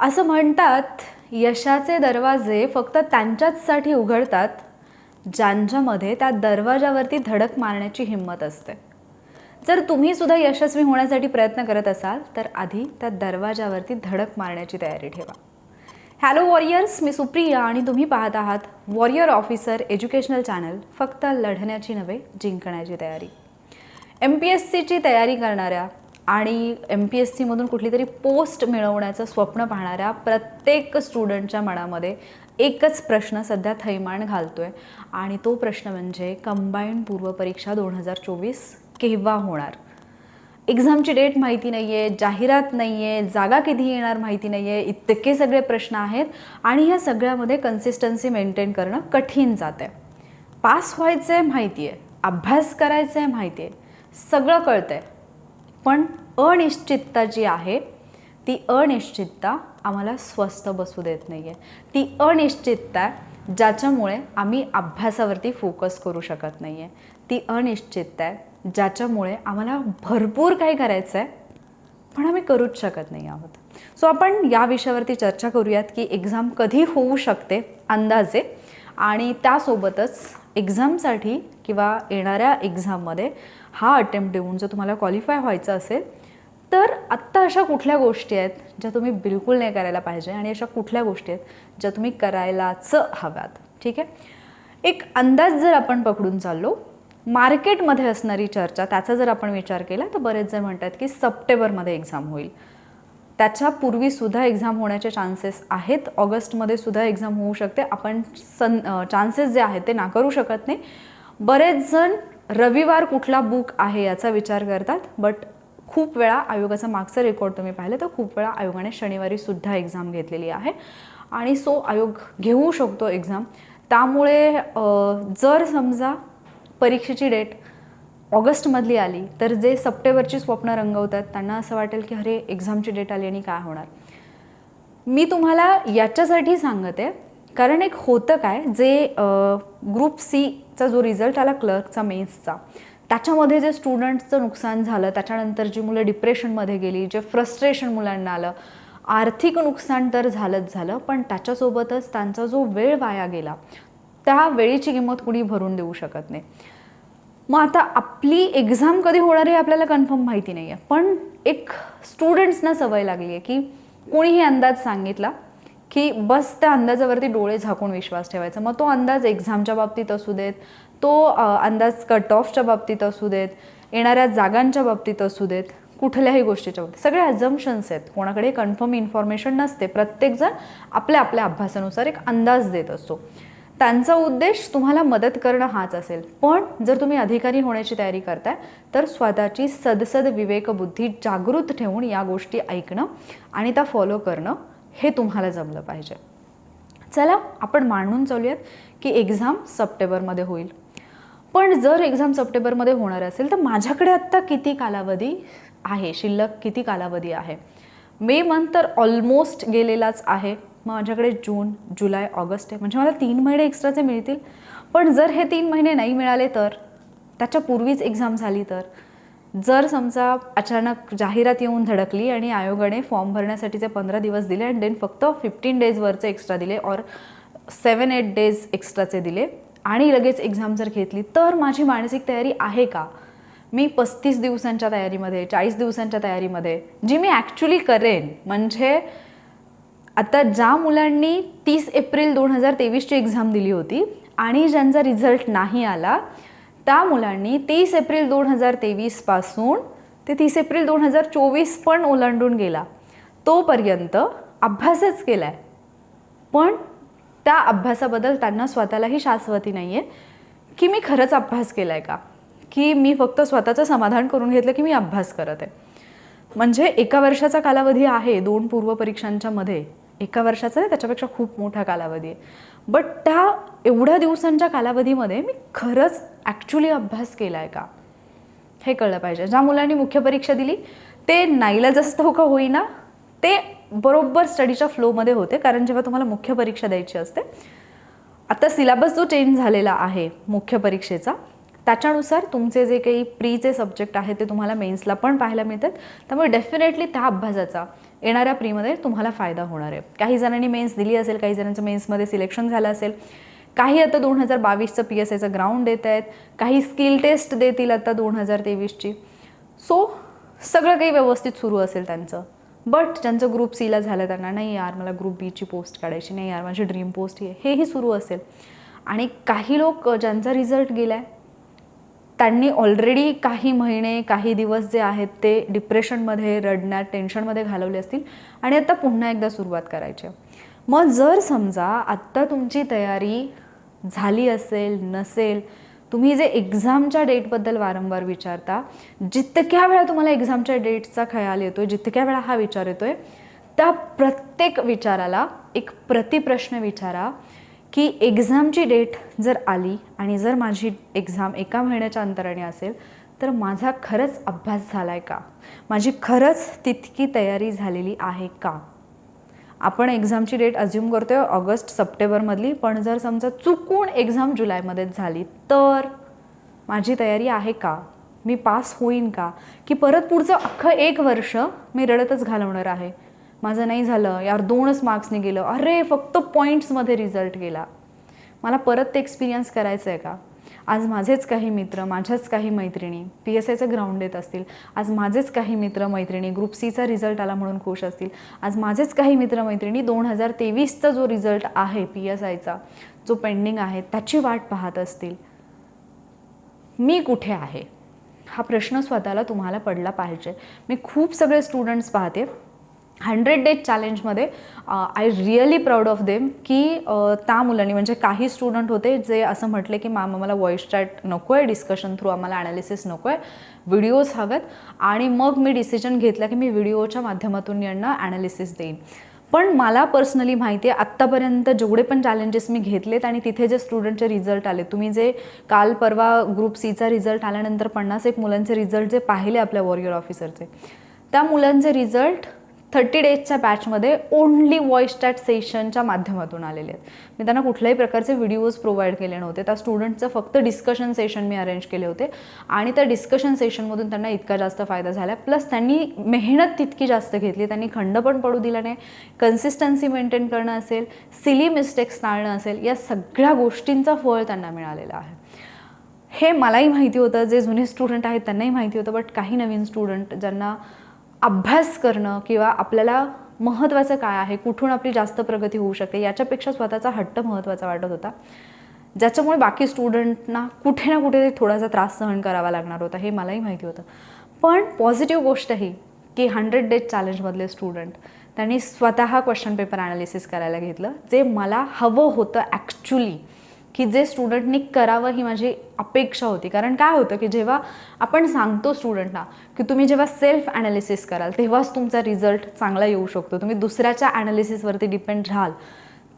असं म्हणतात यशाचे दरवाजे फक्त त्यांच्याचसाठी उघडतात ज्यांच्यामध्ये त्या दरवाजावरती धडक मारण्याची हिंमत असते. जर तुम्ही सुद्धा यशस्वी होण्यासाठी प्रयत्न करत असाल तर आधी त्या दरवाजावरती धडक मारण्याची तयारी ठेवा. हॅलो वॉरियर्स मी सुप्रिया आणि तुम्ही पाहत आहात वॉरियर ऑफिसर एज्युकेशनल चॅनल फक्त लढण्याची नव्हे जिंकण्याची तयारी. एम पी एस सीची तयारी करणाऱ्या आणि एम पी एस सीमधून कुठली तरी पोस्ट मिळवण्याचं स्वप्न पाहणाऱ्या प्रत्येक स्टुडंटच्या मनामध्ये एकच प्रश्न सध्या थैमान घालतो आहे आणि तो प्रश्न म्हणजे कंबाईंड पूर्वपरीक्षा दोन हजार चोवीस केव्हा होणार? एक्झामची डेट माहिती नाही आहे जाहिरात नाही आहे जागा कधी येणार माहिती नाही आहे इतके सगळे प्रश्न आहेत आणि ह्या सगळ्यामध्ये कन्सिस्टन्सी मेंटेन करणं कठीण जातं आहे पास व्हायचं आहे माहिती आहे अभ्यास करायचं आहे माहिती आहे सगळं कळतं आहे पण अनिश्चितता जी आहे ती अनिश्चितता आम्हाला स्वस्थ बसू देत नाही आहे ती अनिश्चितता आहे ज्याच्यामुळे आम्ही अभ्यासावरती फोकस करू शकत नाही आहे ती अनिश्चितता आहे ज्याच्यामुळे आम्हाला भरपूर काही करायचं आहे पण आम्ही करूच शकत नाही आहोत. सो आपण या विषयावरती चर्चा करूयात की एक्झाम कधी होऊ शकते अंदाजे आणि त्यासोबतच एक्झामसाठी किंवा येणाऱ्या एक्झाममध्ये हा अटेम्प्ट देऊन जर तुम्हाला क्वालिफाय व्हायचं असेल तर आत्ता अशा कुठल्या गोष्टी आहेत ज्या तुम्ही बिलकुल नाही करायला पाहिजे आणि अशा कुठल्या गोष्टी आहेत ज्या तुम्ही करायलाच हव्यात? ठीक आहे? एक अंदाज जर आपण पकडून चाललो मार्केटमध्ये असणारी चर्चा त्याचा जर आपण विचार केला तर बरेच जण म्हणतात की सप्टेंबरमध्ये एक्झाम होईल. त्याच्या पूर्वीसुद्धा एक्झाम होण्याचे चान्सेस आहेत. ऑगस्टमध्ये सुद्धा एक्झाम होऊ शकते. आपण सन चान्सेस जे आहेत ते नाकारू शकत नाही. बरेच जण रविवार कुठला बुक आहे याचा विचार करतात बट खूप वेळा आयोगाचा मागचा रेकॉर्ड तुम्ही पाहिलं तर खूप वेळा आयोगाने शनिवारी सुद्धा एक्झाम घेतलेली आहे. आणि सो आयोग घेऊ शकतो एक्झाम त्यामुळे जर समजा परीक्षेची डेट ऑगस्टमधली आली तर जे सप्टेंबरची स्वप्न रंगवतात त्यांना असं वाटेल की अरे एक्झामची डेट आली आणि काय होणार? मी तुम्हाला याच्यासाठी सांगते कारण एक होतं काय जे ग्रुप सीचा जो रिझल्ट आला क्लर्कचा मेन्सचा त्याच्यामध्ये जे स्टुडंट्सचं नुकसान झालं त्याच्यानंतर जी मुलं डिप्रेशनमध्ये गेली जे फ्रस्ट्रेशन मुलांना आलं आर्थिक नुकसान तर झालंच झालं पण त्याच्यासोबतच त्यांचा जो वेळ वाया गेला त्या वेळेची किंमत कुणी भरून देऊ शकत नाही. मग आता आपली एक्झाम कधी होणार आहे आपल्याला कन्फर्म माहिती नाही आहे पण एक स्टुडंट्सना सवय लागली आहे की कोणीही अंदाज सांगितला की बस त्या अंदाजावरती डोळे झाकून विश्वास ठेवायचा. मग तो अंदाज एक्झामच्या बाबतीत असू देत तो अंदाज कट ऑफच्या बाबतीत असू देत येणाऱ्या जागांच्या बाबतीत असू देत कुठल्याही गोष्टीच्या बाबतीत. सगळे अजम्पशन्स आहेत. कोणाकडे कन्फर्म इन्फॉर्मेशन नसते. प्रत्येकजण आपल्या आपल्या अभ्यासानुसार एक अंदाज देत असतो. त्यांचा उद्देश तुम्हाला मदत करणं हाच असेल. पण जर तुम्ही अधिकारी होण्याची तयारी करताय तर स्वतःची सदसद विवेकबुद्धी जागृत ठेवून या गोष्टी ऐकणं आणि त्या फॉलो करणं हे तुम्हाला जमलं पाहिजे. चला आपण मांडून चालूयात की एक्झाम सप्टेंबरमध्ये होईल. पण जर एक्झाम सप्टेंबरमध्ये होणार असेल तर माझ्याकडे आत्ता किती कालावधी आहे? शिल्लक किती कालावधी आहे? मे मंथ तर ऑलमोस्ट गेलेलाच आहे. मग माझ्याकडे जून जुलै ऑगस्ट आहे. म्हणजे मला तीन महिने एक्स्ट्राचे मिळतील. पण जर हे तीन महिने नाही मिळाले तर त्याच्या पूर्वीच एक्झाम झाली तर जर समजा अचानक जाहिरात येऊन धडकली आणि आयोगाने फॉर्म भरण्यासाठीचे पंधरा दिवस दिले आणि देन फक्त फिफ्टीन डेजवरचे एक्स्ट्रा दिले और सेवन एट डेज एक्स्ट्राचे दिले आणि लगेच एक्झाम जर घेतली तर माझी मानसिक तयारी आहे का? मी पस्तीस दिवसांच्या तयारीमध्ये चाळीस दिवसांच्या तयारीमध्ये जी मी ॲक्च्युली करेन म्हणजे आता ज्या मुलांनी तीस एप्रिल दोन हजार तेवीसची एक्झाम दिली होती आणि ज्यांचा रिझल्ट नाही आला त्या मुलांनी तीस एप्रिल दोन हजार तेवीसपासून ते तीस एप्रिल दोन हजार चोवीस पण ओलांडून गेला. तोपर्यंत अभ्यासच केला आहे पण त्या अभ्यासाबद्दल त्यांना स्वतःलाही शाश्वती नाही आहे की मी खरंच अभ्यास केला आहे का? की मी फक्त स्वतःचं समाधान करून घेतलं की मी अभ्यास करत आहे? म्हणजे एका वर्षाचा कालावधी आहे दोन पूर्वपरीक्षांच्या मध्ये. एका वर्षाचा आहे त्याच्यापेक्षा खूप मोठा कालावधी आहे. बट त्या एवढ्या दिवसांच्या कालावधीमध्ये मी खरंच ॲक्च्युली अभ्यास केला आहे का? हे कळलं पाहिजे. ज्या मुलांनी मुख्य परीक्षा दिली ते नाईलाजास्तव का होईना ते बरोबर स्टडीच्या फ्लोमध्ये होते कारण जेव्हा तुम्हाला मुख्य परीक्षा द्यायची असते आता सिलेबस जो चेंज झालेला आहे मुख्य परीक्षेचा त्याच्यानुसार तुमचे जे काही प्रीचे सब्जेक्ट आहेत ते तुम्हाला मेन्सला पण पाहायला मिळतात. त्यामुळे डेफिनेटली त्या अभ्यासाचा येणाऱ्या प्रीमध्ये तुम्हाला फायदा होणार आहे. काही जणांनी मेन्स दिली असेल काही जणांचं मेन्समध्ये सिलेक्शन झालं असेल. काही आता दोन हजार बावीसचं पी एस आयचं ग्राउंड देत आहेत. काही स्किल टेस्ट देतील आता दोन हजार तेवीसची. सो सगळं काही व्यवस्थित सुरू असेल त्यांचं. बट ज्यांचं ग्रुप सीला झालं त्यांना नाही यार मला ग्रुप बीची पोस्ट काढायची नाही यार माझी ड्रीम पोस्ट ही आहे. हेही सुरू असेल. आणि काही लोक ज्यांचा रिझल्ट गेला आहे त्यांनी ऑलरेडी काही महिने काही दिवस जे आहेत ते डिप्रेशनमध्ये रडण्यात टेन्शनमध्ये घालवले असतील आणि आता पुन्हा एकदा सुरुवात करायची आहे. मग जर समजा आत्ता तुमची तयारी झाली असेल नसेल तुम्ही जे एक्झामच्या डेटबद्दल वारंवार विचारता जितक्या वेळा तुम्हाला एक्झामच्या डेटचा खयाल येतो आहे जितक्या वेळा हा विचार येतो आहे त्या प्रत्येक विचाराला एक प्रतिप्रश्न विचारा की एक्झामची डेट जर आली आणि जर माझी एक्झाम एका महिन्याच्या अंतराने असेल तर माझा खरंच अभ्यास झाला आहे का? माझी खरंच तितकी तयारी झालेली आहे का? आपण एक्झामची डेट अज्युम आहे ऑगस्ट सप्टेंबरमधली पण जर समजा चुकून एक्झाम जुलैमध्येच झाली तर माझी तयारी आहे का? मी पास होईन का? की परत पुढचं अख्खं एक वर्ष मी रडतच घालवणार आहे? माझं नाही झालं. यार दोनच मार्क्सने गेलं. अरे फक्त पॉईंट्समध्ये रिझल्ट गेला. मला परत ते एक्सपिरियन्स करायचं आहे का? आज माझेच काही मित्र माझ्याच काही मैत्रिणी पी एस आयचं ग्राउंड देत असतील. आज माझेच काही मित्र मैत्रिणी ग्रुप सीचा रिझल्ट आला म्हणून खुश असतील. आज माझेच काही मित्र मैत्रिणी दोन हजार तेवीसचा जो रिझल्ट आहे पी एस आयचा जो पेंडिंग आहे त्याची वाट पाहत असतील. मी कुठे आहे? हा प्रश्न स्वतःला तुम्हाला पडला पाहिजे. मी खूप सगळे स्टुडंट्स पाहते. Hundred days चॅलेंजमध्ये I really proud of them की त्या मुलांनी म्हणजे काही स्टुडंट होते जे असं म्हटले की मॅम आम्हाला व्हॉइस चॅट नको आहे डिस्कशन थ्रू आम्हाला ॲनालिसिस नको आहे व्हिडिओज हवेत. आणि मग मी डिसिजन घेतला की मी व्हिडिओच्या माध्यमातून यांना ॲनालिसिस देईन. पण मला पर्सनली माहिती आहे आत्तापर्यंत जेवढे पण चॅलेंजेस मी घेतलेत आणि तिथे जे स्टुडंटचे रिझल्ट आले तुम्ही जे काल परवा ग्रुप सीचा रिझल्ट आल्यानंतर पन्नास एक मुलांचे रिझल्ट जे पाहिले आपल्या वॉरियर ऑफिसरचे त्या मुलांचे रिझल्ट थर्टी डेजच्या बॅचमध्ये ओन्ली व्हॉइस चॅट सेशनच्या माध्यमातून आलेले आहेत. मी त्यांना कुठल्याही प्रकारचे व्हिडिओज प्रोव्हाइड केले नव्हते. त्या स्टुडंटचं फक्त डिस्कशन सेशन मी अरेंज केले होते. आणि त्या डिस्कशन सेशनमधून त्यांना इतका जास्त फायदा झाला. प्लस त्यांनी मेहनत तितकी जास्त घेतली. त्यांनी खंड पण पडू दिला नाही. कन्सिस्टन्सी मेंटेन करणं असेल सिली मिस्टेक्स टाळणं असेल या सगळ्या गोष्टींचा फळ त्यांना मिळालेला आहे. हे मलाही माहिती होतं. जे जुने स्टुडंट आहेत त्यांनाही माहिती होतं. बट काही नवीन स्टुडंट ज्यांना अभ्यास करणं किंवा आपल्याला महत्त्वाचं काय आहे कुठून आपली जास्त प्रगती होऊ शकते याच्यापेक्षा स्वतःचा हट्ट महत्त्वाचा वाटत होता. ज्याच्यामुळे बाकी स्टुडंटना कुठे ना कुठे थोडासा त्रास सहन करावा लागणार होता हे मलाही माहिती होतं. पण पॉझिटिव्ह गोष्ट ही की हंड्रेड डेज चॅलेंजमधले स्टुडंट त्यांनी स्वतः क्वेश्चन पेपर ॲनालिसिस करायला घेतलं जे मला हवं होतं ॲक्च्युली की जे स्टुडंटनी करावं ही माझी अपेक्षा होती. कारण काय होतं की जेव्हा आपण सांगतो स्टुडंटना की तुम्ही जेव्हा सेल्फ ॲनालिसिस कराल तेव्हाच तुमचा रिझल्ट चांगला येऊ शकतो. तुम्ही दुसऱ्याच्या ॲनालिसिसवरती डिपेंड राहाल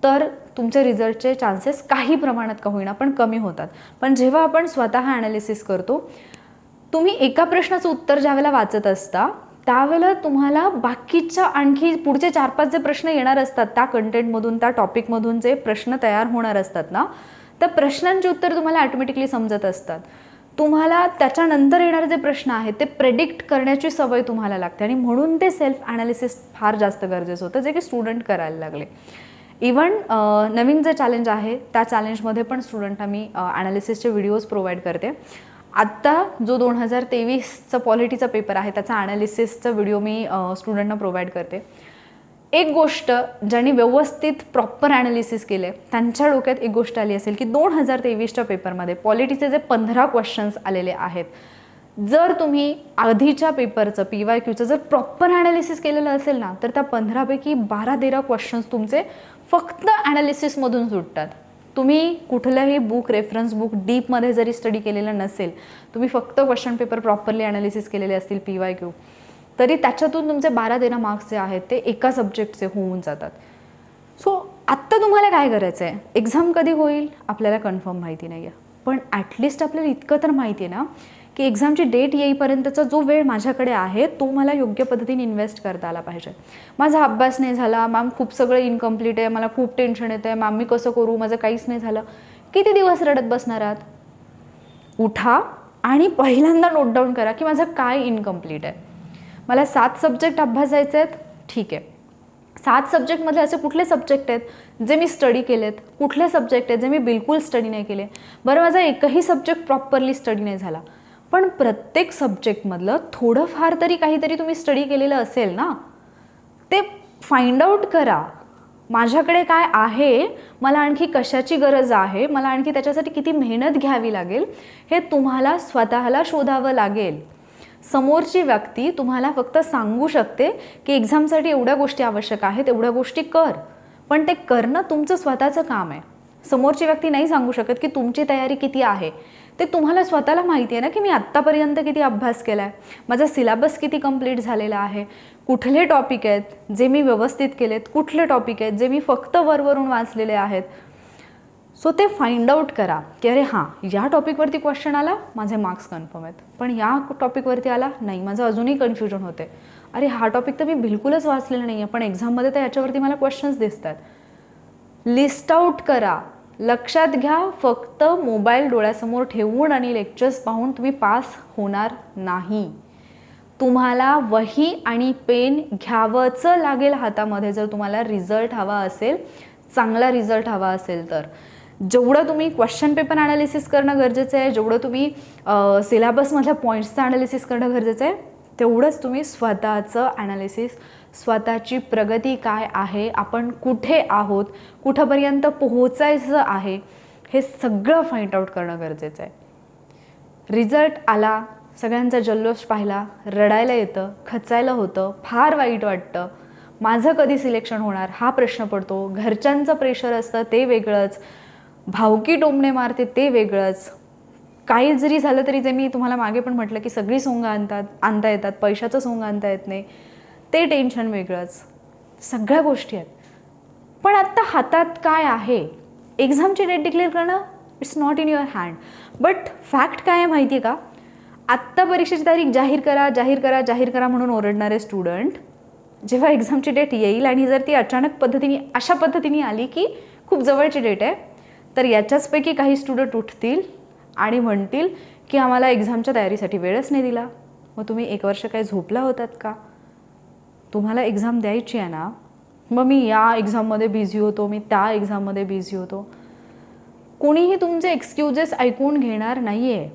तर तुमच्या रिझल्टचे चान्सेस काही प्रमाणात का होईना पण कमी होतात. पण जेव्हा आपण स्वतः ॲनालिसिस करतो तुम्ही एका प्रश्नाचं उत्तर ज्यावेळेला वाचत असता त्यावेळेला तुम्हाला बाकीच्या आणखी पुढचे चार पाच जे प्रश्न येणार असतात त्या कंटेंटमधून त्या टॉपिकमधून जे प्रश्न तयार होणार असतात ना त्या प्रश्नांची उत्तर तुम्हाला ॲटोमॅटिकली समजत असतात. तुम्हाला त्याच्यानंतर येणारे जे प्रश्न आहेत ते प्रेडिक्ट करण्याची सवय तुम्हाला लागते. आणि म्हणून ते सेल्फ ॲनालिसिस फार जास्त गरजेचं होतं जे की स्टुडंट करायला लागले. इवन नवीन जे चॅलेंज आहे त्या चॅलेंजमध्ये पण स्टुडंटना मी ॲनालिसिसचे व्हिडिओज प्रोव्हाइड करते. आत्ता जो दोन हजार तेवीसचा पॉलिटीचा पेपर आहे त्याचा ॲनालिसिसचा व्हिडिओ मी स्टुडंटना प्रोव्हाइड करते. एक गोष्ट ज्यांनी व्यवस्थित प्रॉपर ॲनालिसिस केले त्यांच्या डोक्यात एक गोष्ट आली असेल की दोन हजार तेवीसच्या पेपरमध्ये पॉलिटीचे जे पंधरा क्वेश्चन्स आलेले आहेत जर तुम्ही आधीच्या पेपरचं पी वाय क्यूचं जर प्रॉपर ॲनालिसिस केलेलं असेल ना तर त्या पंधरापैकी बारा तेरा क्वेश्चन्स तुमचे फक्त ॲनालिसिसमधून सुटतात. तुम्ही कुठलंही बुक रेफरन्स बुक डीपमध्ये जरी स्टडी केलेलं नसेल तुम्ही फक्त क्वेश्चन पेपर प्रॉपरली ॲनालिसिस केलेले असतील पी वाय क्यू तरी त्याच्यातून तुमचे बारा तेरा मार्क्स जे आहेत ते एका सब्जेक्टचे होऊन जातात. सो आत्ता तुम्हाला काय करायचं आहे एक्झाम कधी होईल? आपल्याला कन्फर्म माहिती नाही आहे पण ॲटलिस्ट आपल्याला इतकं तर माहिती आहे ना की एक्झामची डेट येईपर्यंतचा जो वेळ माझ्याकडे आहे तो मला योग्य पद्धतीने इन्व्हेस्ट करता आला पाहिजे. माझा अभ्यास नाही झाला मॅम खूप सगळं इनकम्प्लीट आहे मला खूप टेन्शन येतं आहे मॅम मी कसं करू? माझं काहीच नाही झालं. किती दिवस रडत बसणार आहात? उठा आणि पहिल्यांदा नोट डाऊन करा की माझं काय इनकम्प्लीट आहे. मला सात सब्जेक्ट अभ्यासायचे आहेत. ठीक आहे. सात सब्जेक्टमधले असे कुठले सब्जेक्ट आहेत जे मी स्टडी केलेत? कुठले सब्जेक्ट आहेत जे मी बिलकुल स्टडी नाही केले? बरं माझा एकही सब्जेक्ट प्रॉपरली स्टडी नाही झाला. पण प्रत्येक सब्जेक्टमधलं थोडंफार तरी काहीतरी तुम्ही स्टडी केलेलं असेल ना ते फाइंड आऊट करा. माझ्याकडे काय आहे? मला आणखी कशाची गरज आहे? मला आणखी त्याच्यासाठी किती मेहनत घ्यावी लागेल? हे तुम्हाला स्वतःला शोधावं लागेल. समोरची व्यक्ती तुम्हाला फक्त सांगू शकते की एक्झामसाठी एवढ्या गोष्टी आवश्यक आहेत एवढ्या गोष्टी कर. पण ते करणं तुमचं स्वतःचं काम आहे. समोरची व्यक्ती नाही सांगू शकत की तुमची तयारी किती आहे. ते तुम्हाला स्वतःला माहिती आहे ना की मी आत्तापर्यंत किती अभ्यास केला आहे माझा सिलेबस किती कंप्लीट झालेला आहे. कुठले टॉपिक आहेत जे मी व्यवस्थित केलेत कुठले टॉपिक आहेत जे मी फक्त वरवरून वाचलेले आहेत. सो ते फाइंड आऊट करा की अरे हां या टॉपिकवरती क्वेश्चन आला माझे मार्क्स कन्फर्म आहेत. पण या टॉपिकवरती आला नाही माझं अजूनही कन्फ्युजन होते अरे हा टॉपिक तर मी बिलकुलच वाचलेला नाही आहे पण एक्झाममध्ये तर याच्यावरती मला क्वेश्चन्स दिसतात. लिस्ट आऊट करा. लक्षात घ्या फक्त मोबाईल डोळ्यासमोर ठेवून आणि लेक्चर्स पाहून तुम्ही पास होणार नाही. तुम्हाला वही आणि पेन घ्यावंच लागेल हातामध्ये जर तुम्हाला रिझल्ट हवा असेल चांगला रिझल्ट हवा असेल तर. जेवढं तुम्ही क्वेश्चन पेपर ॲनालिसिस करणं गरजेचं आहे जेवढं तुम्ही सिलेबसमधल्या पॉईंट्सचं ॲनालिसिस करणं गरजेचं आहे तेवढंच तुम्ही स्वतःचं ॲनालिसिस स्वतःची प्रगती काय आहे आपण कुठे आहोत कुठंपर्यंत पोहोचायचं आहे हे सगळं फाइंड आउट करणं गरजेचं आहे. रिझल्ट आला सगळ्यांचा जल्लोष पाहिला रडायला येतं खचायला होतं फार वाईट वाटतं. माझं कधी सिलेक्शन होणार? हा प्रश्न पडतो. घरच्यांचं प्रेशर असतं ते वेगळंच. भावकी टोमणे मारते ते वेगळंच. काही जरी झालं तरी जे मी तुम्हाला मागे पण म्हटलं की सगळी सोंग आणतात आणता येतात पैशाचं सोंग आणता येत नाही. ते टेन्शन वेगळंच. सगळ्या गोष्टी आहेत. पण आत्ता हातात काय आहे? एक्झामची डेट डिक्लेअर करणं it's not in your hand but fact काय आहे माहिती आहे का? आत्ता परीक्षेची तारीख जाहीर करा जाहीर करा जाहीर करा म्हणून ओरडणारे स्टुडंट जेव्हा एक्झामची डेट येईल आणि जर ती अचानक पद्धतीने अशा पद्धतीने आली की खूप जवळची डेट आहे तर याच्याचपैकी काही स्टुडंट उठतील आणि म्हणतील की आम्हाला एक्झामच्या तयारीसाठी वेळच नाही दिला. मग तुम्ही एक वर्ष काय झोपला होतात का? तुम्हाला एक्झाम द्यायची आहे ना? मग मी या एक्झाममध्ये बिझी होतो मी त्या एक्झाममध्ये बिझी होतो. कोणीही तुमचे एक्सक्युजेस ऐकून घेणार नाही आहे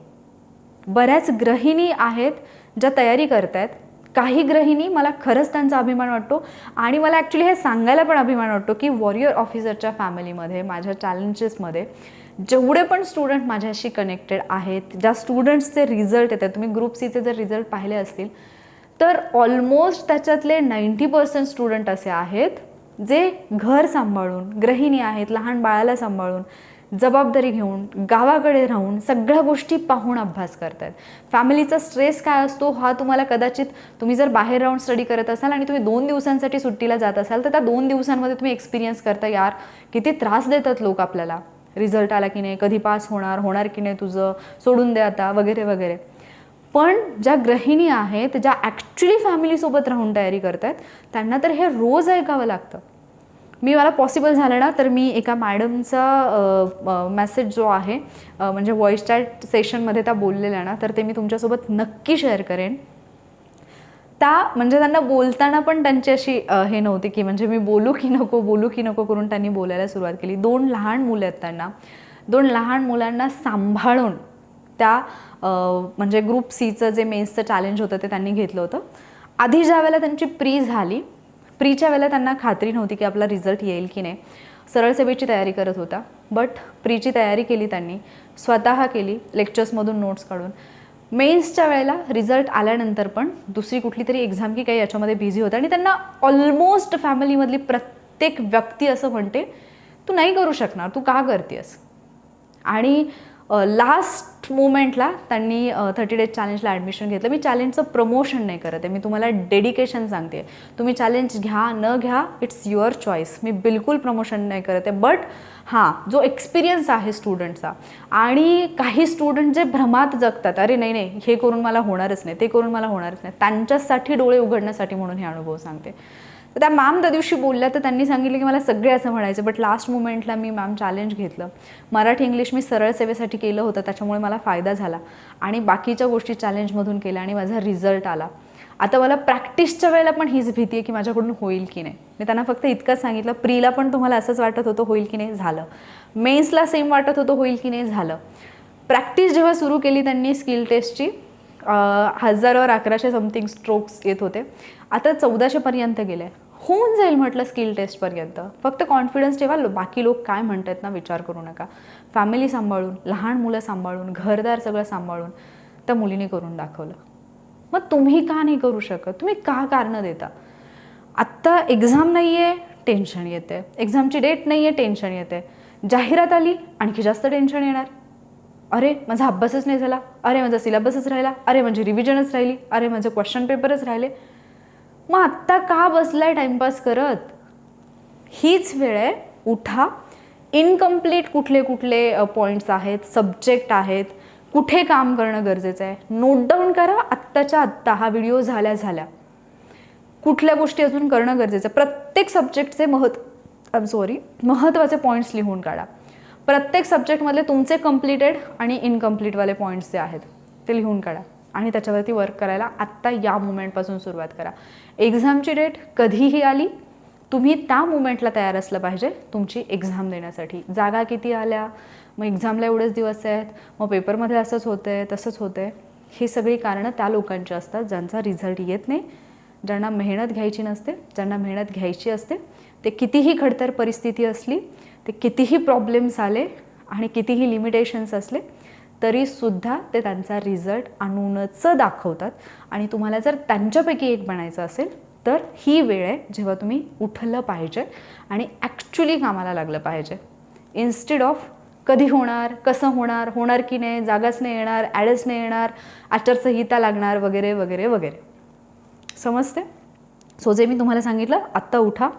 बऱ्याच गृहिणी आहेत ज्या तयारी करत आहेत काही गृहिणी मला खरंच त्यांचा अभिमान वाटतो. आणि मला ॲक्च्युली हे सांगायला पण अभिमान वाटतो की वॉरियर ऑफिसरच्या फॅमिलीमध्ये माझ्या चॅलेंजेसमध्ये जेवढे पण स्टुडंट माझ्याशी कनेक्टेड आहेत ज्या स्टुडंट्सचे रिझल्ट येतात तुम्ही ग्रुप सीचे जर रिझल्ट पाहिले असतील तर ऑलमोस्ट त्याच्यातले नाईंटी पर्सेंट स्टुडंट असे आहेत जे घर सांभाळून गृहिणी आहेत लहान बाळाला सांभाळून जबाबदारी घेऊन गावाकडे राहून सगळ्या गोष्टी पाहून अभ्यास करतात फॅमिलीचा स्ट्रेस काय असतो हा तुम्हाला कदाचित तुम्ही जर बाहेर राहून स्टडी करत असाल आणि तुम्ही दोन दिवसांसाठी सुट्टीला जात असाल तर त्या दोन दिवसांमध्ये तुम्ही एक्सपिरियन्स करता यार किती त्रास देतात लोक आपल्याला. रिझल्ट आला की नाही कधी पास होणार होणार की नाही तुझं सोडून दे आता वगैरे वगैरे. पण ज्या गृहिणी आहेत ज्या ॲक्च्युली फॅमिलीसोबत राहून तयारी करत आहेत त्यांना तर हे रोज ऐकावं लागतं. मी मला पॉसिबल झालं ना तर मी एका मॅडमचा मेसेज जो आहे म्हणजे व्हॉइस चॅट सेशनमध्ये त्या बोललेल्या ना तर ते मी तुमच्यासोबत नक्की शेअर करेन. त्या म्हणजे त्यांना बोलताना पण त्यांची अशी हे नव्हती की म्हणजे मी बोलू की नको बोलू की नको करून त्यांनी बोलायला सुरुवात केली. दोन लहान मुलं आहेत त्यांना. दोन लहान मुलांना सांभाळून त्या म्हणजे ग्रुप सीचं जे मेन्सचं चॅलेंज होतं ते त्यांनी घेतलं होतं. आधी ज्या वेळेला त्यांची प्री झाली प्रीच्या वेळेला त्यांना खात्री नव्हती की आपला रिझल्ट येईल की नाही. सरळ सेवेची तयारी करत होता. बट प्रीची तयारी केली त्यांनी. स्वतः केली लेक्चर्समधून नोट्स काढून. मेन्सच्या वेळेला रिझल्ट आल्यानंतर पण दुसरी कुठली तरी एक्झाम की काही याच्यामध्ये बिझी होतं आणि त्यांना ऑलमोस्ट फॅमिलीमधली प्रत्येक व्यक्ती असं म्हणते तू नाही करू शकणार तू का करतेस? आणि लास्ट मोमेंटला त्यांनी थर्टी डेज चॅलेंजला ॲडमिशन घेतलं. मी चॅलेंजचं प्रमोशन नाही करत आहे. मी तुम्हाला डेडिकेशन सांगते. तुम्ही चॅलेंज घ्या न घ्या इट्स युअर चॉईस मी बिलकुल प्रमोशन नाही करत आहे. बट हां जो एक्सपिरियन्स आहे स्टुडंटचा आणि काही स्टुडंट जे भ्रमात जगतात अरे नाही नाही हे करून मला होणारच नाही ते करून मला होणारच नाही त्यांच्यासाठी डोळे उघडण्यासाठी म्हणून हे अनुभव सांगते. तर त्या मॅम त्या दिवशी बोलल्या तर त्यांनी सांगितलं की मला सगळे असं म्हणायचं बट लास्ट मुमेंटला मी मॅम चॅलेंज घेतलं. मराठी इंग्लिश मी सरळ सेवेसाठी केलं होतं त्याच्यामुळे मला फायदा झाला. आणि बाकीच्या गोष्टी चॅलेंजमधून केल्या आणि माझा रिझल्ट आला. आता मला प्रॅक्टिसच्या वेळेला पण हीच भीती आहे की माझ्याकडून होईल की नाही. मी त्यांना फक्त इतकंच सांगितलं प्रीला पण तुम्हाला असंच वाटत होतं होईल की नाही झालं. मेन्सला सेम वाटत होतं होईल की नाही झालं. प्रॅक्टिस जेव्हा सुरू केली त्यांनी स्किल टेस्टची हजारावर अकराशे समथिंग स्ट्रोक्स येत होते. आता चौदाशेपर्यंत गेले. होऊन जाईल म्हटलं स्किल टेस्टपर्यंत. फक्त कॉन्फिडन्स ठेवा बाकी लोक काय म्हणतात ना विचार करू नका. फॅमिली सांभाळून लहान मुलं सांभाळून घरदार सगळं सांभाळून त्या मुलीने करून दाखवलं. मग तुम्ही का नाही करू शकत? तुम्ही का कारणं देता? आत्ता एक्झाम नाही आहे टेन्शन येते एक्झामची डेट नाही आहे टेन्शन येते जाहिरात आली आणखी जास्त टेन्शन येणार. अरे माझा अभ्यासच नाही झाला. अरे माझा सिलेबसच राहिला. अरे माझी रिव्हिजनच राहिली. अरे माझे क्वेश्चन पेपरच राहिले. मग आत्ता का बसलाय टाइमपास करत? हीच वेळ आहे. उठा. इनकम्प्लीट कुठले कुठले पॉईंट्स आहेत सब्जेक्ट आहेत. कुठे काम करणं गरजेचं आहे? नोट डाऊन करा. आत्ताच्या आत्ता हा व्हिडिओ झाल्या झाल्या. कुठल्या गोष्टी अजून करणं गरजेचं आहे? प्रत्येक सब्जेक्टचे महत् आय सॉरी महत्त्वाचे पॉईंट्स लिहून काढा. प्रत्येक सब्जेक्टमधले तुमचे कम्प्लिटेड आणि इनकम्प्लीटवाले पॉईंट्स जे आहेत ते लिहून काढा. आणि त्याच्यावरती वर्क करायला आत्ता या मुमेंटपासून सुरुवात करा. एक्झामची डेट कधीही आली तुम्ही त्या मुमेंटला तयार असलं पाहिजे तुमची एक्झाम देण्यासाठी. जागा किती आल्या? मग एक्झामला एवढेच दिवस आहेत मग पेपरमध्ये असंच होतं आहे तसंच होतं आहे ही सगळी कारणं त्या लोकांची असतात ज्यांचा रिझल्ट येत नाही. ज्यांना मेहनत घ्यायची नसते ज्यांना मेहनत घ्यायची असते ते कितीही खडतर परिस्थिती असली ते कितीही प्रॉब्लेम्स आले आणि कितीही लिमिटेशन्स असले तरीसुद्धा ते त्यांचा रिझल्ट आणूनच दाखवतात. आणि तुम्हाला जर त्यांच्यापैकी एक बनायचं असेल तर ही वेळ आहे जेव्हा तुम्ही उठलं पाहिजे आणि ॲक्च्युली कामाला लागलं पाहिजे. इन्स्टेड ऑफ कधी होणार कसं होणार होणार की नाही जागाच नाही येणार ॲडच नाही येणार आचारसंहिता लागणार वगैरे वगैरे वगैरे. समजते सो जे मी तुम्हाला सांगितलं आत्ता उठा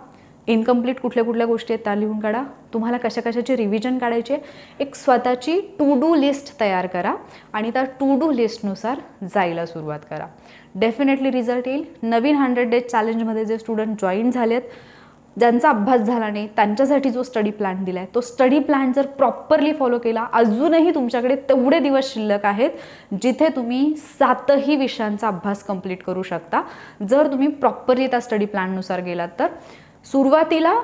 इनकम्प्लीट कुठल्या कुठल्या गोष्टी आहेत त्या लिहून काढा. तुम्हाला कशा कशाचे रिव्हिजन काढायचे एक स्वतःची टू डू लिस्ट तयार करा आणि त्या टू डू लिस्टनुसार जायला सुरुवात करा. डेफिनेटली रिझल्ट येईल. नवीन हंड्रेड डेज चॅलेंजमध्ये जे स्टुडंट जॉईन झालेत ज्यांचा अभ्यास झाला नाही त्यांच्यासाठी जो स्टडी प्लॅन दिला आहे तो स्टडी प्लॅन जर प्रॉपरली फॉलो केला अजूनही तुमच्याकडे तेवढे दिवस शिल्लक आहेत जिथे तुम्ही सातही विषयांचा अभ्यास कंप्लीट करू शकता. जर तुम्ही प्रॉपरली त्या स्टडी प्लॅननुसार गेलात तर सुरुवातीला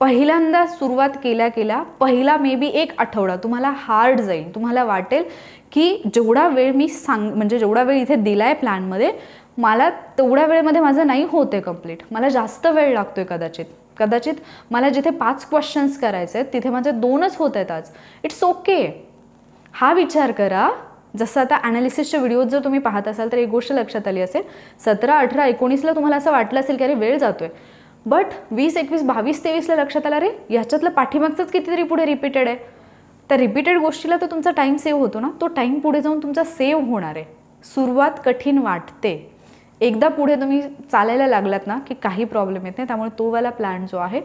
पहिल्यांदा सुरुवात केल्या केल्या पहिला मे बी एक आठवडा तुम्हाला हार्ड जाईल. तुम्हाला वाटेल की जेवढा वेळ मी सांग म्हणजे जेवढा वेळ इथे दिला आहे प्लॅनमध्ये मला तेवढ्या वेळेमध्ये माझं नाही होते कंप्लीट मला जास्त वेळ लागतो आहे कदाचित. कदाचित मला जिथे पाच क्वेश्चन्स करायचे आहेत तिथे माझे दोनच होत आहेत आज. इट्स ओके हा विचार करा. जसं आता ॲनालिसिसचे व्हिडिओज जर तुम्ही पाहत असाल तर एक गोष्ट लक्षात आली असेल सतरा अठरा एकोणीसला तुम्हाला असं वाटलं असेल की अरे वेळ जातो आहे बट वीस एकवीस बावीस तेवीसला लक्षात आलं रे ह्याच्यातलं पाठीमागचंच कितीतरी पुढे रिपीटेड आहे. त्या रिपीटेड गोष्टीला तर तुमचा टाईम सेव्ह होतो ना? तो टाईम पुढे जाऊन तुमचा सेव्ह होणार आहे. सुरुवात कठीण वाटते. एकदा पुढे तुम्ही चालायला लागलात ना की काही प्रॉब्लेम येत नाही त्यामुळे तोवाला प्लॅन जो आहे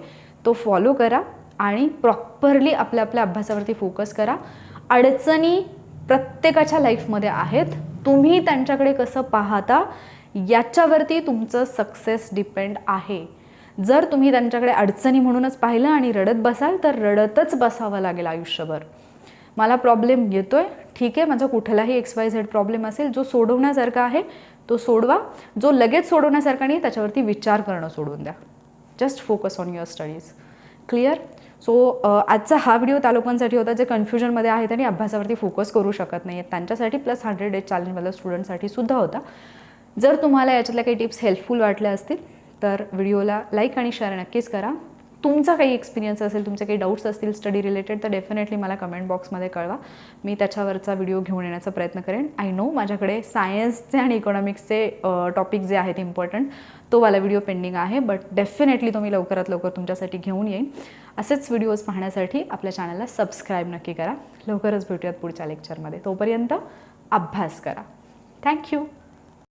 तो फॉलो करा आणि प्रॉपरली आपल्या आपल्या अभ्यासावरती फोकस करा. अडचणी प्रत्येकाच्या लाईफमध्ये आहेत. तुम्ही त्यांच्याकडे कसं पाहता याच्यावरती तुमचं सक्सेस डिपेंड आहे. जर तुम्ही त्यांच्याकडे अडचणी म्हणूनच पाहिलं आणि रडत बसाल तर रडतच बसावं लागेल आयुष्यभर. मला प्रॉब्लेम येतोय. ठीक आहे माझा कुठलाही एक्स वाय झेड प्रॉब्लेम असेल जो सोडवण्यासारखा आहे तो सोडवा. जो लगेच सोडवण्यासारखा नाही त्याच्यावरती विचार करणं सोडून द्या. Just focus on your studies clear so आजचा हा व्हिडिओ त्या लोकांसाठी होता जे कन्फ्युजनमध्ये आहेत आणि अभ्यासावरती फोकस करू शकत नाही आहेत त्यांच्यासाठी प्लस हंड्रेड डेज चॅलेंजमधल्या स्टुडंटसाठी सुद्धा होता. जर तुम्हाला याच्यातल्या काही टिप्स हेल्पफुल वाटल्या असतील तर व्हिडिओला लाईक आणि शेअर नक्कीच करा. तुमचा काही एक्सपिरियन्स असेल तुमचे काही डाऊट्स असतील स्टडी रिलेटेड तर डेफिनेटली मला कमेंट बॉक्समध्ये कळवा. मी त्याच्यावरचा व्हिडिओ घेऊन येण्याचा प्रयत्न करेन. आय नो माझ्याकडे सायन्सचे आणि इकॉनॉमिक्सचे टॉपिक जे आहेत इम्पॉर्टंट तो वाला व्हिडिओ पेंडिंग आहे बट डेफिनेटली तो मी लवकरात लवकर तुमच्यासाठी घेऊन येईन. असेच व्हिडिओज पाहण्यासाठी आपल्या चॅनलला सबस्क्राईब नक्की करा. लवकरच भेटूयात पुढच्या लेक्चरमध्ये तोपर्यंत अभ्यास करा. थँक्यू